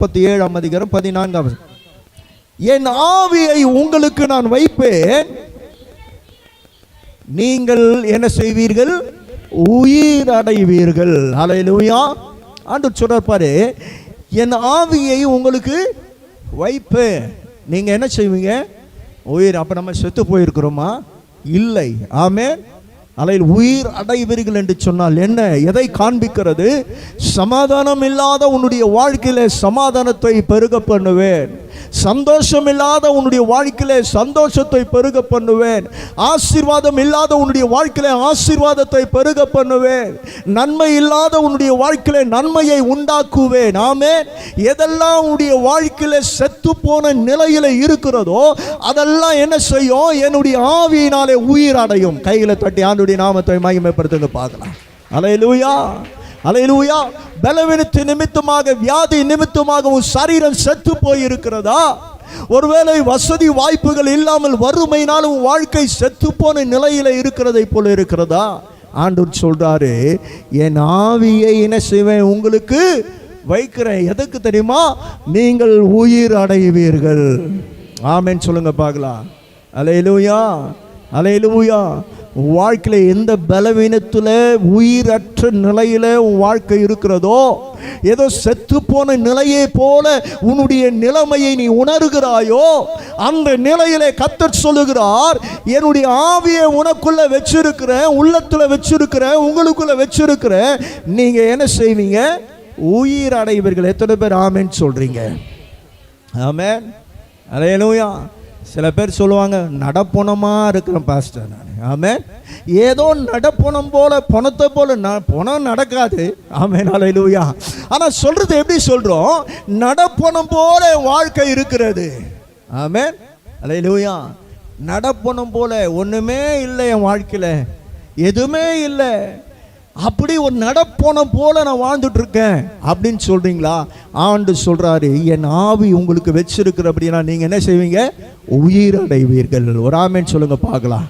முப்பத்தி ஏழாம் அதிகாரம் பதினான்காம் என் ஆவியை உங்களுக்கு நான் வைப்பேன். நீங்கள் என்ன செய்வீர்கள்? உயிர் அடைவீர்கள். அலையிலுயா ஆண்டு சொல்றார் பாரு என் ஆவியை உங்களுக்கு வைப்பேன். நீங்க என்ன செய்வீங்க? உயிர். அப்ப நம்ம செத்து போயிருக்கிறோமா? இல்லை. ஆமே அலையில் உயிர் அடைவீர்கள் என்று சொன்னால் என்ன? எதை காண்பிக்கிறது? சமாதானம் இல்லாத உன்னுடைய வாழ்க்கையில சமாதானத்தை பெருக பண்ணுவேன். சந்தோஷம் இல்லாத உன்னுடைய வாழ்க்கையில சந்தோஷத்தை பெருக பண்ணுவேன். ஆசீர்வாதம் இல்லாத உன்னுடைய வாழ்க்கையில ஆசீர்வாதத்தை பெருக பண்ணுவேன். நன்மை இல்லாத உன்னுடைய வாழ்க்கையில நன்மையை உண்டாக்குவேன். ஆமே எதெல்லாம் உன்னுடைய வாழ்க்கையில செத்து போன நிலையில இருக்கிறதோ அதெல்லாம் என்ன செய்யும்? என்னுடைய ஆவியினாலே உயிர் அடையும். கையில் தட்டி ஆண்டுடைய நாமத்தை மகிமைப்படுத்துங்க பார்க்கலாம். அலையலூயா அலையிலூயா. பலவீனத்து நிமித்தமாக வியாதி நிமித்தமாக உன் சரீரம் செத்து போயிருக்கிறதா? ஒருவேளை வசதி வாய்ப்புகள் இல்லாமல் வறுமையினால் உன் வாழ்க்கை செத்து போன நிலையில இருக்கிறதை போல இருக்கிறதா? ஆண்டவர் சொல்றாரு என் ஆவியை என்ன செய்வேன்? உங்களுக்கு வைக்கிறேன். எதுக்கு தெரியுமா? நீங்கள் உயிர் அடைவீர்கள். ஆமேன்னு சொல்லுங்க பார்க்கலாம். அலையிலூயா. அலையிலூயா. வாழ்க்கையில் எந்த பலவீனத்தில் உயிரற்ற நிலையில் உன் வாழ்க்கை இருக்கிறதோ ஏதோ செத்து போன நிலையை போல உன்னுடைய நிலைமையை நீ உணர்கிறாயோ அந்த நிலையிலே கத்தர் சொல்லுகிறார் என்னுடைய ஆவியை உனக்குள்ள வச்சிருக்கிறேன் உள்ளத்துல வச்சிருக்கிறேன் உங்களுக்குள்ள வச்சிருக்கிறேன். நீங்க என்ன செய்வீங்க? உயிர் அடைவீர்கள் எத்தனை பேர் ஆமேன்னு சொல்றீங்க? ஆமேன். அலையலூயா சில பேர் சொல்லுவாங்க நடப்பணமாக இருக்கிறேன் பாஸ்டர் நான். ஆமே ஏதோ நடப்பணம் போல பணத்தை போல ந- பணம் நடக்காது. ஆமே நாளையிலூயா ஆனால் சொல்றது எப்படி சொல்றோம்? நடப்பணம் போல என் வாழ்க்கை இருக்கிறது. ஆமே அலையிலூயா நடப்பணம் போல ஒன்றுமே இல்லை என் வாழ்க்கையில். எதுவுமே இல்லை. அப்படி ஒரு நடப்போன போல நான் வாழ்ந்துட்டு இருக்கேன் அப்படின்னு சொல்றீங்களா? ஆண்டு சொல்றாரு என் ஆவி உங்களுக்கு வச்சிருக்கிற அப்படின்னா நீங்க என்ன செய்வீங்க? உயிர் அடைவீர்கள் ஒரு ஆமேன்னு சொல்லுங்க பார்க்கலாம்.